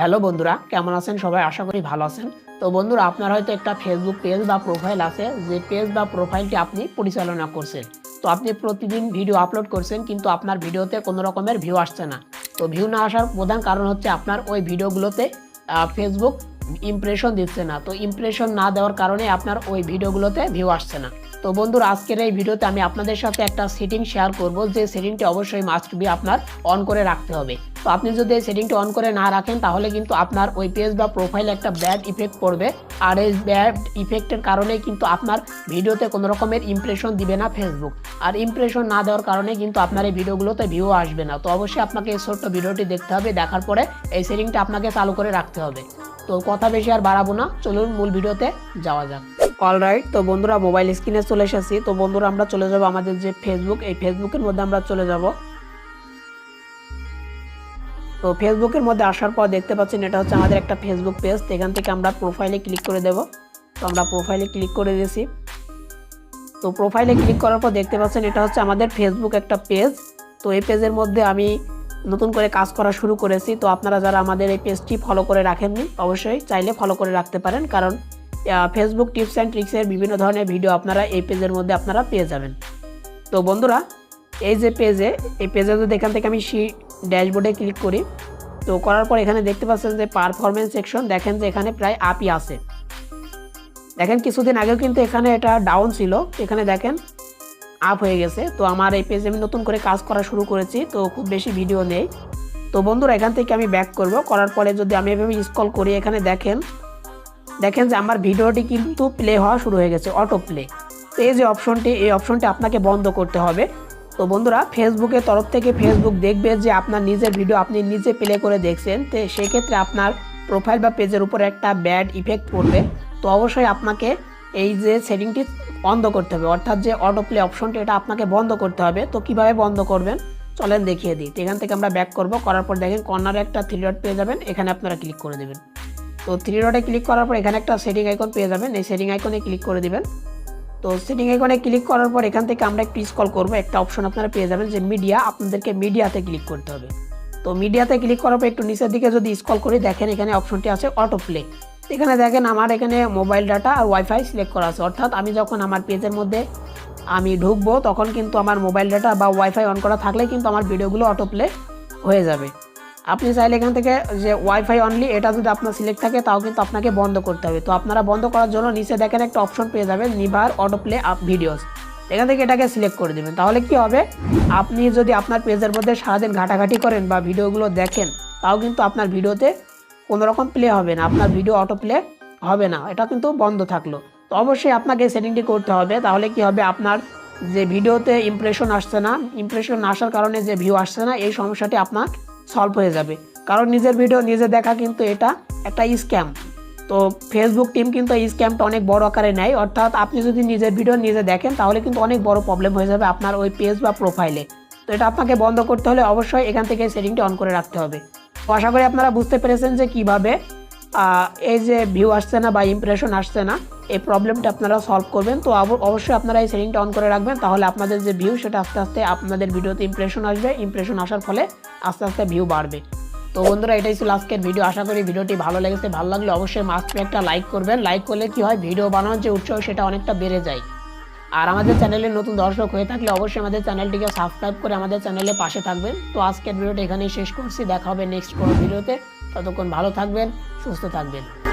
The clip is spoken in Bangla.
হ্যালো বন্ধুরা, কেমন আছেন? সবাই আশা করি ভালো আছেন। তো বন্ধুরা, আপনার হয়তো একটা ফেসবুক পেজ বা প্রোফাইল আছে, যে পেজ বা প্রোফাইলটি আপনি পরিচালনা করছেন। তো আপনি প্রতিদিন ভিডিও আপলোড করছেন, কিন্তু আপনার ভিডিওতে কোনো রকমের ভিউ আসছে না। তো ভিউ না আসার প্রধান কারণ হচ্ছে আপনার ওই ভিডিওগুলোতে ফেসবুক ইমপ্রেশন দিচ্ছে না। তো ইমপ্রেশন না দেওয়ার কারণে আপনার ওই ভিডিওগুলোতে ভিউ আসছে না। তো বন্ধুরা, আজকের এই ভিডিওতে আমি আপনাদের সাথে একটা সেটিং শেয়ার করব। যে সেটিংটি অবশ্যই মাস্ট বি আপনার অন করে রাখতে হবে। তো আপনি যদি এই সেটিংটি অন করে না রাখেন, তাহলে কিন্তু আপনার ওই পেজ বা প্রোফাইলে একটা ব্যাড ইফেক্ট পড়বে। আর এই ব্যাড ইফেক্টের কারণে কিন্তু আপনার ভিডিওতে কোনো রকমের ইমপ্রেশন দিবে না ফেসবুক আর ইমপ্রেশন না দেওয়ার কারণে কিন্তু আপনার এই ভিডিওগুলোতে ভিউ আসবে না। তো অবশ্যই আপনাকে এই ছোট্ট ভিডিওটি দেখতে হবে, দেখার পরে এই সেটিংটা আপনাকে চালু করে রাখতে হবে। তো কথা বেশি আর বাড়াবো না, চলুন মূল ভিডিওতে যাওয়া যাক। অলরাইট তো বন্ধুরা মোবাইল স্ক্রিনে চলে এসেছি। তো বন্ধুরা, আমরা চলে যাব আমাদের যে ফেসবুক এই ফেসবুকের মধ্যে আমরা চলে যাব। তো ফেসবুকের মধ্যে আসার পর দেখতে পাচ্ছেন এটা হচ্ছে আমাদের একটা ফেসবুক পেজ এখান থেকে আমরা প্রোফাইলে ক্লিক করে দেব। তো আমরা প্রোফাইলে ক্লিক করে দিয়েছি। তো প্রোফাইলে ক্লিক করার পর দেখতে পাচ্ছেন এটা হচ্ছে আমাদের ফেসবুক একটা পেজ তো এই পেজের মধ্যে আমি নতুন করে কাজ করা শুরু করেছি। তো আপনারা যারা আমাদের এই পেজটি ফলো করে রাখেননি, অবশ্যই চাইলে ফলো করে রাখতে পারেন। কারণ ফেসবুক টিপস অ্যান্ড ট্রিক্সের বিভিন্ন ধরনের ভিডিও আপনারা এই পেজের মধ্যে আপনারা পেয়ে যাবেন। তো বন্ধুরা, এই যে পেজে এই পেজে যদি এখান থেকে আমি ড্যাশবোর্ডে ক্লিক করি। তো করার পর এখানে দেখতে পাচ্ছেন যে পারফরমেন্স সেকশন দেখেন যে এখানে প্রায় আপই আছে। দেখেন কিছুদিন আগেও কিন্তু এখানে এটা ডাউন ছিল, এখানে দেখেন আপ হয়ে গেছে। তো আমার এই পেজে আমি নতুন করে কাজ করা শুরু করেছি, তো খুব বেশি ভিডিও নেই। তো বন্ধুরা, এখান থেকে আমি ব্যাক করব। করার পরে যদি আমি এভাবে স্কল করি, এখানে দেখেন দেখেন যে আমার ভিডিওটি কিন্তু প্লে হওয়া শুরু হয়ে গেছে অটো প্লে তো এই যে অপশনটি এই অপশনটি আপনাকে বন্ধ করতে হবে। তো বন্ধুরা ফেসবুকের তরফ থেকে ফেসবুক দেখবে যে আপনার নিজের ভিডিও আপনি নিজে প্লে করে দেখছেন। তো সেক্ষেত্রে আপনার প্রোফাইল বা পেজের উপর একটা ব্যাড ইফেক্ট পড়বে। তো অবশ্যই আপনাকে এই যে সেটিংটি বন্ধ করতে হবে। অর্থাৎ যে অটো প্লে অপশনটি এটা আপনাকে বন্ধ করতে হবে। তো কীভাবে বন্ধ করবেন? চলেন দেখিয়ে দিই। এখান থেকে আমরা ব্যাক করব। করার পর দেখেন কর্নারে একটা থ্রি ডট পেয়ে যাবেন। এখানে আপনারা ক্লিক করে দেবেন। তো থ্রি ডটে ক্লিক করার পর এখানে একটা সেটিং আইকন পেয়ে যাবেন। এই সেটিং আইকনে ক্লিক করে দিবেন। তো সেটিং এখানে ক্লিক করার পর এখান থেকে আমরা একটু স্কল করব। একটা অপশন আপনারা পেয়ে যাবেন যে মিডিয়া আপনাদেরকে মিডিয়াতে ক্লিক করতে হবে। তো মিডিয়াতে ক্লিক করার পর একটু নিচের দিকে যদি স্কল করি, দেখেন এখানে অপশনটি আছে অটো প্লে এখানে দেখেন আমার এখানে মোবাইল ডাটা আর ওয়াইফাই সিলেক্ট করা আছে। অর্থাৎ আমি যখন আমার পেজের মধ্যে আমি ঢুকবো, তখন কিন্তু আমার মোবাইল ডাটা বা ওয়াইফাই অন করা থাকলে কিন্তু আমার ভিডিওগুলো অটো প্লে হয়ে যাবে। আপনি চাইলে এখান থেকে যে ওয়াইফাই অনলি এটা যদি আপনার সিলেক্ট থাকে, তাও কিন্তু আপনাকে বন্ধ করতে হবে। তো আপনারা বন্ধ করার জন্য নিচে দেখেন একটা অপশন পেয়ে যাবেন never auto play up videos এখান থেকে এটাকে সিলেক্ট করে দেবেন। তাহলে কি হবে? আপনি যদি আপনার পেজের মধ্যে সারাদিন ঘাটাঘাটি করেন বা ভিডিওগুলো দেখেন, তাও কিন্তু আপনার ভিডিওতে কোনো রকম প্লে হবে না, আপনার ভিডিও অটো প্লে হবে না। এটা কিন্তু বন্ধ থাকল। তো অবশ্যই আপনাকে সেটিংটি করতে হবে। তাহলে কি হবে? আপনার যে ভিডিওতে ইমপ্রেশন আসছে না ইমপ্রেশন আসার কারণে যে ভিউ আসছে না, এই সমস্যাটি আপনার সলভ হয়ে যাবে। কারণ নিজের ভিডিও নিজে দেখা কিন্তু এটা একটা স্ক্যাম তো ফেসবুক টিম কিন্তু এই স্ক্যামটা অনেক বড় আকারে নেয়। অর্থাৎ আপনি যদি নিজের ভিডিও নিজে দেখেন, তাহলে কিন্তু অনেক বড় প্রবলেম হয়ে যাবে আপনার ওই পেজ বা প্রোফাইলে তো এটা আপনাকে বন্ধ করতে হলে অবশ্যই এখান থেকে সেটিংটি অন করে রাখতে হবে। তো আশা করি আপনারা বুঝতে পেরেছেন যে কীভাবে এই যে ভিউ আসছে না বা ইমপ্রেশন আসছে না। এই প্রবলেমটা আপনারা সলভ করবেন। তো অবশ্যই আপনারা এই সেটিংটা অন করে রাখবেন, তাহলে আপনাদের যে ভিউ সেটা আস্তে আস্তে আপনাদের ভিডিওতে ইমপ্রেশন আসবে। ইমপ্রেশন আসার ফলে আস্তে আস্তে ভিউ বাড়বে। তো বন্ধুরা, এটাই ছিল আজকের ভিডিও আশা করি ভিডিওটি ভালো লেগেছে। ভালো লাগলে অবশ্যই মাস্ট একটা লাইক করবেন। লাইক করলে কি হয়? ভিডিও বানানোর যে উৎসাহ, সেটা অনেকটা বেড়ে যায়। আর আমাদের চ্যানেলে নতুন দর্শক হয়ে থাকলে অবশ্যই আমাদের চ্যানেলটিকে সাবস্ক্রাইব করে আমাদের চ্যানেলের পাশে থাকবেন। তো আজকের ভিডিওটা এখানেই শেষ করছি। দেখা হবে নেক্সট কোনো ভিডিওতে ততক্ষণ ভালো থাকবেন, সুস্থ থাকবেন।